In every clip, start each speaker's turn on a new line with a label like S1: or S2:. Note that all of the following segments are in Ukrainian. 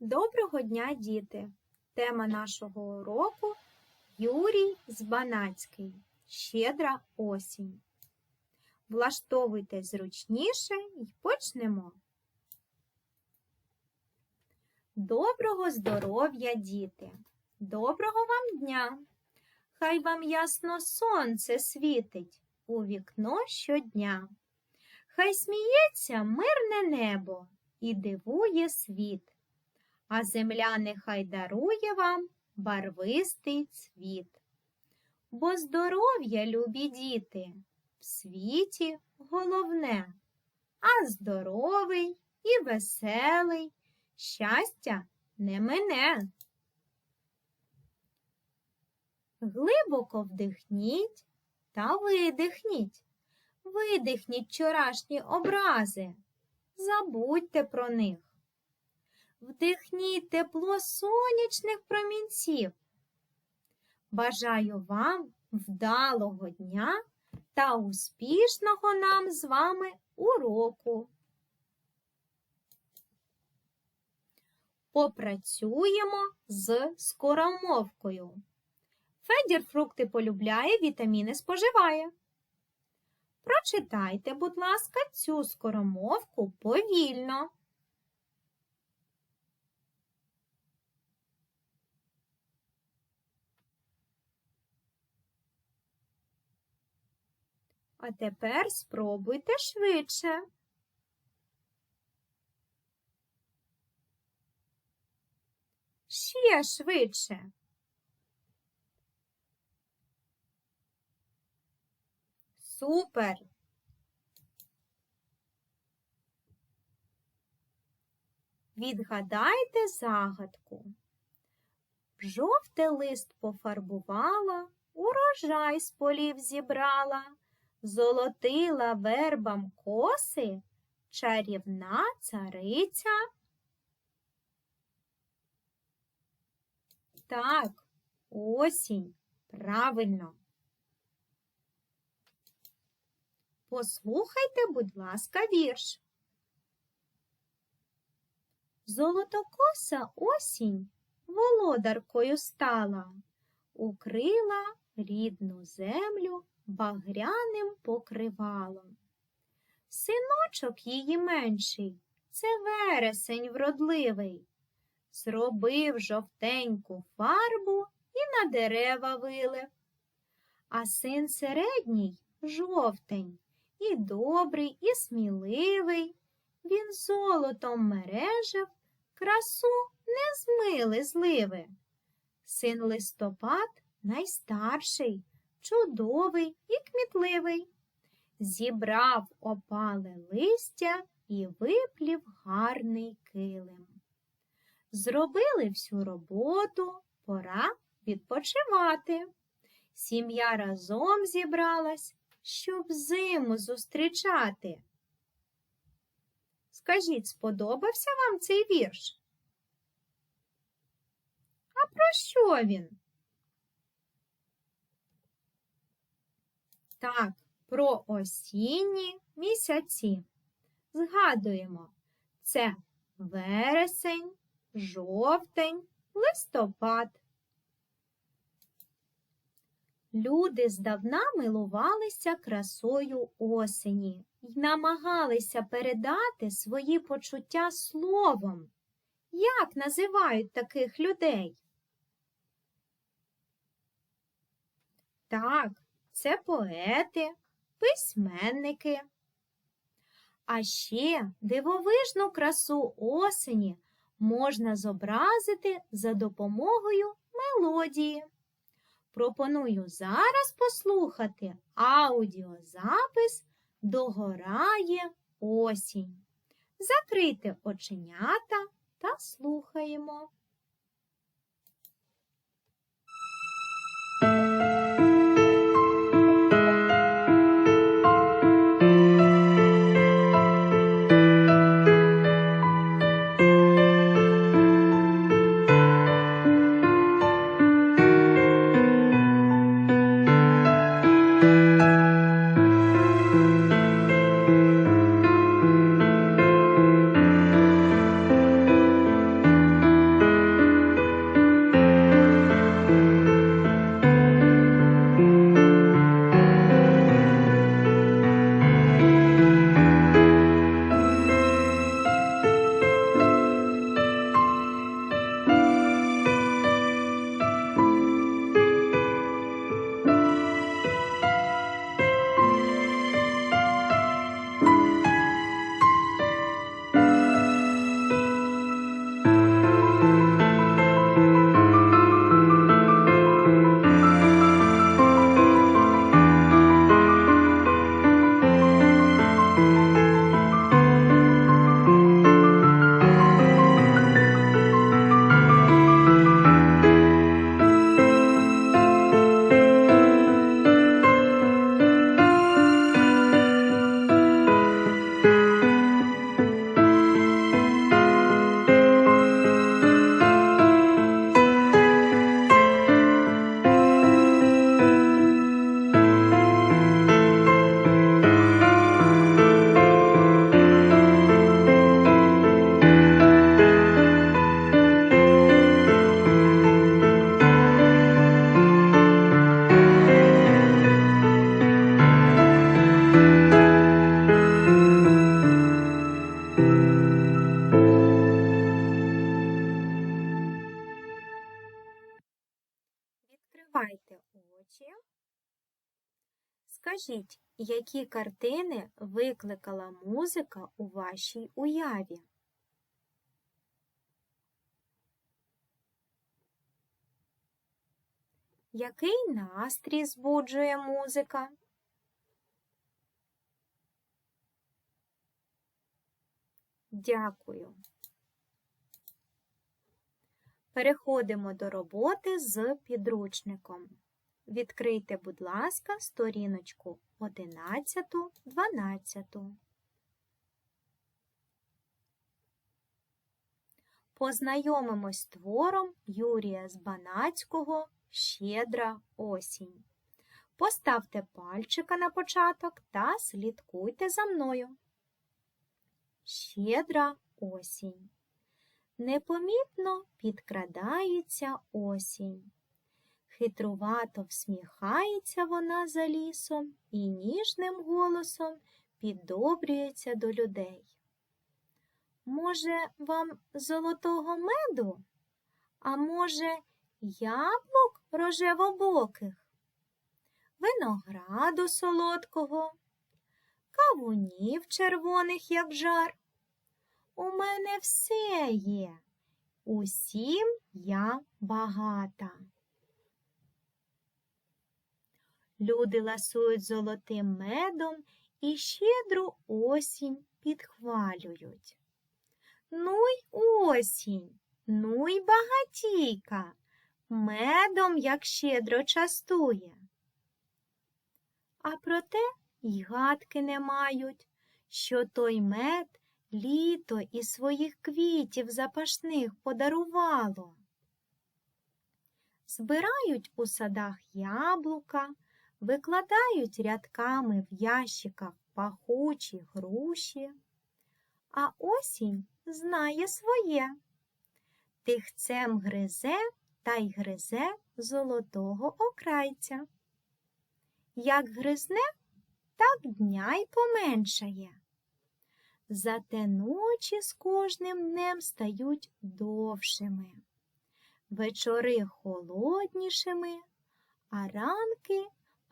S1: Доброго дня, діти! Тема нашого уроку Юрій Збанацький. Щедра осінь. Влаштовуйтесь зручніше і почнемо. Доброго здоров'я, діти! Доброго вам дня! Хай вам ясно сонце світить у вікно щодня. Хай сміється мирне небо і дивує світ а земля нехай дарує вам барвистий цвіт. Бо здоров'я, любі діти, в світі головне, а здоровий і веселий щастя не мине. Глибоко вдихніть та видихніть. Видихніть вчорашні образи, забудьте про них. Вдихніть тепло сонячних промінців. Бажаю вам вдалого дня та успішного нам з вами уроку. Попрацюємо з скоромовкою. Федір фрукти полюбляє, вітаміни споживає. Прочитайте, будь ласка, цю скоромовку повільно. А тепер спробуйте швидше. Ще швидше. Супер. Відгадайте загадку. Жовте лист пофарбувала, урожай з полів зібрала золотила вербам коси чарівна цариця. Так, осінь. Правильно. Послухайте, будь ласка, вірш. Золотокоса осінь володаркою стала, укрила рідну землю багряним покривалом. Синочок її менший, це вересень вродливий, зробив жовтеньку фарбу і на дерева вилив. А син середній жовтень, і добрий, і сміливий. Він золотом мережив, красу не змили зливи. Син листопад найстарший, чудовий і кмітливий. Зібрав опале листя і виплів гарний килим. Зробили всю роботу, пора відпочивати. Сім'я разом зібралась, щоб зиму зустрічати. Скажіть, сподобався вам цей вірш? А про що він? Так, про осінні місяці. Згадуємо, це вересень, жовтень, листопад. Люди здавна милувалися красою осені й намагалися передати свої почуття словом. Як називають таких людей? Так, це поети, письменники. А ще дивовижну красу осені можна зобразити за допомогою мелодії. Пропоную зараз послухати аудіозапис Догорає осінь. Закрийте оченята та слухаємо. Скажіть, які картини викликала музика у вашій уяві? Який настрій збуджує музика? Дякую. Переходимо до роботи з підручником. Відкрийте, будь ласка, сторіночку 11, 12. Познайомимось з твором Юрія Збанацького Щедра осінь. Поставте пальчика на початок та слідкуйте за мною. Щедра осінь. Непомітно підкрадається осінь. Хитрувато всміхається вона за лісом і ніжним голосом піддобрюється до людей. Може, вам золотого меду? А може, яблук рожевобоких, винограду солодкого, кавунів червоних, як жар? У мене все є, усім я багата. Люди ласують золотим медом і щедру осінь підхвалюють. Ну й осінь, ну й багатійка, медом як щедро частує. А проте й гадки не мають, що той мед літо із своїх квітів запашних подарувало. Збирають у садах яблука, викладають рядками в ящиках пахучі груші, а осінь знає своє. Тихцем гризе та й гризе золотого окрайця. Як гризне, так дня й поменшає. Зате ночі з кожним днем стають довшими, вечори холоднішими, а ранки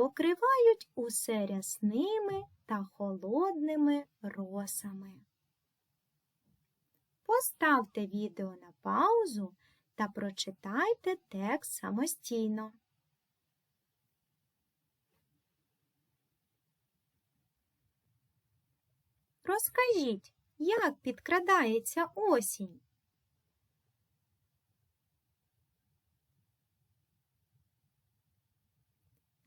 S1: покривають усе рясними та холодними росами. Поставте відео на паузу та прочитайте текст самостійно. Розкажіть, як підкрадається осінь?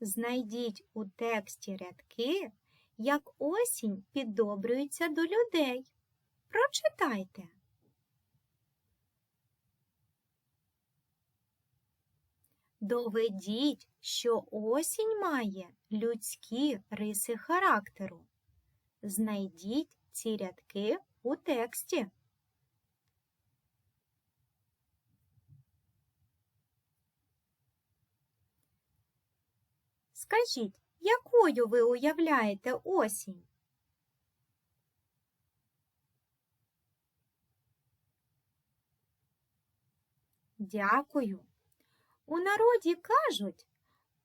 S1: Знайдіть у тексті рядки, як осінь піддобрюється до людей. Прочитайте. Доведіть, що осінь має людські риси характеру. Знайдіть ці рядки у тексті. Скажіть, якою ви уявляєте осінь? Дякую. У народі кажуть,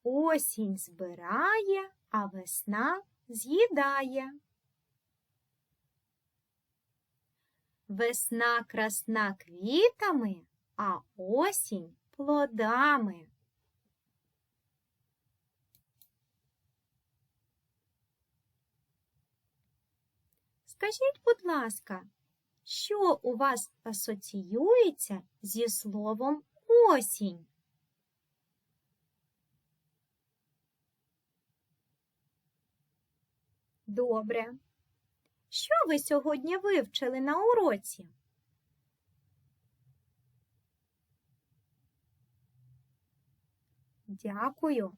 S1: осінь збирає, а весна з'їдає. Весна красна квітами, а осінь плодами. Скажіть, будь ласка, що у вас асоціюється зі словом осінь? Добре. Що ви сьогодні вивчили на уроці? Дякую.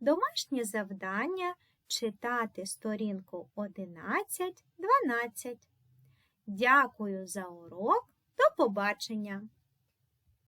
S1: Домашнє завдання читати сторінку 11-12. Дякую за урок. До побачення!